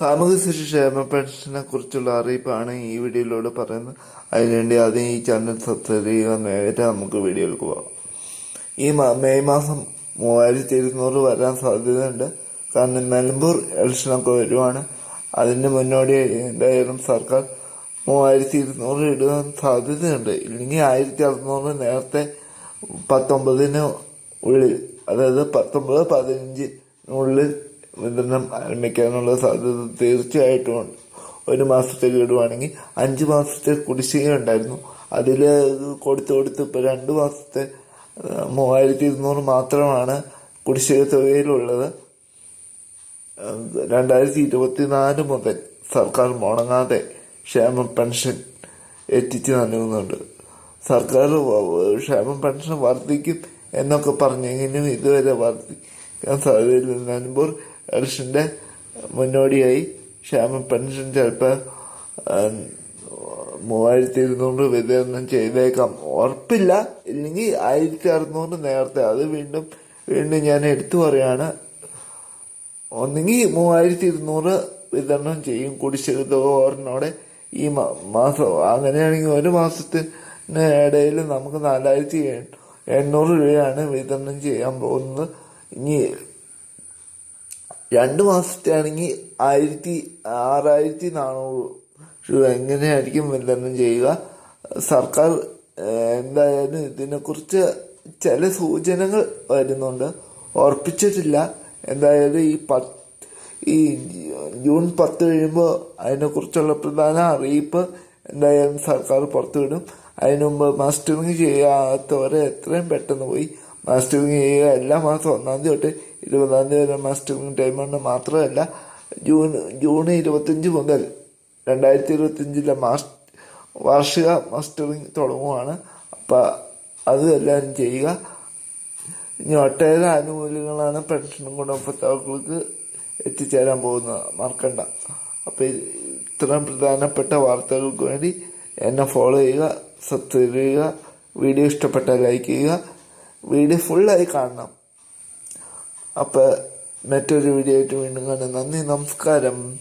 സാമൂഹ്യ സുരക്ഷ പെൻഷനെ കുറിച്ചുള്ള അറിയിപ്പാണ് ഈ വീഡിയോയിലൂടെ പറയുന്നത്. അതിനുവേണ്ടി ആദ്യം ഈ ചാനൽ സബ്സ്ക്രൈബ് ചെയ്യുക. നേരെ നമുക്ക് വീഡിയോയിലേക്ക് പോകാം. ഈ മെയ് മാസം മൂവായിരത്തി ഇരുന്നൂറ് വരാൻ സാധ്യതയുണ്ട്. കാരണം നിലമ്പൂർ ഇലക്ഷനൊക്കെ വരുവാണ്. അതിന് മുന്നോടി എന്തായാലും സർക്കാർ മൂവായിരത്തി ഇരുന്നൂറ് ഇടാൻ സാധ്യതയുണ്ട്. ഇല്ലെങ്കിൽ ആയിരത്തി അറുന്നൂറ് നേരത്തെ പത്തൊമ്പതിന് ഉള്ളിൽ അതായത് പത്തൊമ്പത് പതിനഞ്ചിനുള്ളിൽ വിതരണം ആരംഭിക്കാനുള്ള സാധ്യത തീർച്ചയായിട്ടും ഉണ്ട്. ഒരു മാസത്തേക്ക് ഇടുവാണെങ്കിൽ അഞ്ച് മാസത്തെ കുടിശ്ശിക ഉണ്ടായിരുന്നു. അതിൽ കൊടുത്തു കൊടുത്ത് ഇപ്പോൾ രണ്ട് മാസത്തെ മൂവായിരത്തി ഇരുന്നൂറ് മാത്രമാണ് കുടിശ്ശിക തുകയിലുള്ളത്. രണ്ടായിരത്തി രണ്ടായിരത്തി ഇരുപത്തിനാല് മുതൽ സർക്കാർ മുടങ്ങാതെ ക്ഷേമ പെൻഷൻ എത്തിച്ചു നൽകുന്നുണ്ട്. സർക്കാർ ക്ഷേമ പെൻഷൻ വർദ്ധിക്കും എന്നൊക്കെ പറഞ്ഞെങ്കിലും ഇതുവരെ വർദ്ധിക്കാൻ സാധ്യതയില്ല. നിലമ്പൂർ ഇലക്ഷന്റെ മുന്നോടിയായി. ക്ഷേമ പെൻഷൻ ചിലപ്പോൾ മൂവായിരത്തി ഇരുന്നൂറ് വിതരണം ചെയ്തേക്കാം. ഉറപ്പില്ല. ഇല്ലെങ്കിൽ ആയിരത്തി അറുന്നൂറ് നേരത്തെ. അത് വീണ്ടും വീണ്ടും ഞാൻ എടുത്തു പറയാണ്. ഒന്നെങ്കിൽ മൂവായിരത്തി ഇരുന്നൂറ് വിതരണം ചെയ്യും. കുടിശ്ശിക തുക ഈ മാസം. അങ്ങനെയാണെങ്കിൽ ഒരു മാസത്തിന് ഇടയിൽ നമുക്ക് നാലായിരത്തി എണ്ണൂറ് രൂപയാണ് വിതരണം ചെയ്യാൻ പോകുന്നത്. ഇനി രണ്ട് മാസത്തെ ആണെങ്കിൽ ആയിരത്തി ആറായിരത്തി നാനൂറ് രൂപ എങ്ങനെയായിരിക്കും വിതരണം ചെയ്യുക? സർക്കാർ എന്തായാലും ഇതിനെക്കുറിച്ച് ചില സൂചനകൾ വരുന്നുണ്ട്. ഉറപ്പിച്ചിട്ടില്ല. എന്തായാലും ഈ പത്ത് ഈ ജൂൺ പത്ത് കഴിയുമ്പോൾ അതിനെക്കുറിച്ചുള്ള പ്രധാന അറിയിപ്പ് എന്തായാലും സർക്കാർ പുറത്തുവിടും. അതിനു മുമ്പ് മാസ്റ്ററിങ് ചെയ്യാത്തവരെ എത്രയും പെട്ടെന്ന് പോയി മാസ്റ്ററിങ് ചെയ്യുക. എല്ലാ മാസം ഒന്നാം തീയതി തൊട്ട് ഇരുപതാം തീയതി വരെ മാസ്റ്ററിങ് ടൈമുണ്ട് മാത്രമല്ല ജൂൺ ജൂൺ ഇരുപത്തഞ്ച് മുതൽ രണ്ടായിരത്തി ഇരുപത്തഞ്ചിലെ മാസ് വാർഷിക മാസ്റ്ററിങ് തുടങ്ങുവാണ്. അപ്പം അതെല്ലാം ചെയ്യുക. ഇനി ഒട്ടേറെ ആനുകൂല്യങ്ങളാണ് പെൻഷൻ ഗുണഭോക്താക്കൾക്ക് എത്തിച്ചേരാൻ പോകുന്നത്. മറക്കണ്ട. അപ്പോൾ ഇത്രയും പ്രധാനപ്പെട്ട വാർത്തകൾക്ക് വേണ്ടി എന്നെ ഫോളോ ചെയ്യുക സബ്സ്ക്രൈബ് ചെയ്യുക വീഡിയോ ഇഷ്ടപ്പെട്ടാൽ ലൈക്ക് ചെയ്യുക. വീഡിയോ ഫുള്ളായി കാണണം. അപ്പം മറ്റൊരു വീഡിയോ ആയിട്ട് വീണ്ടും കാണാം. നന്ദി നമസ്കാരം.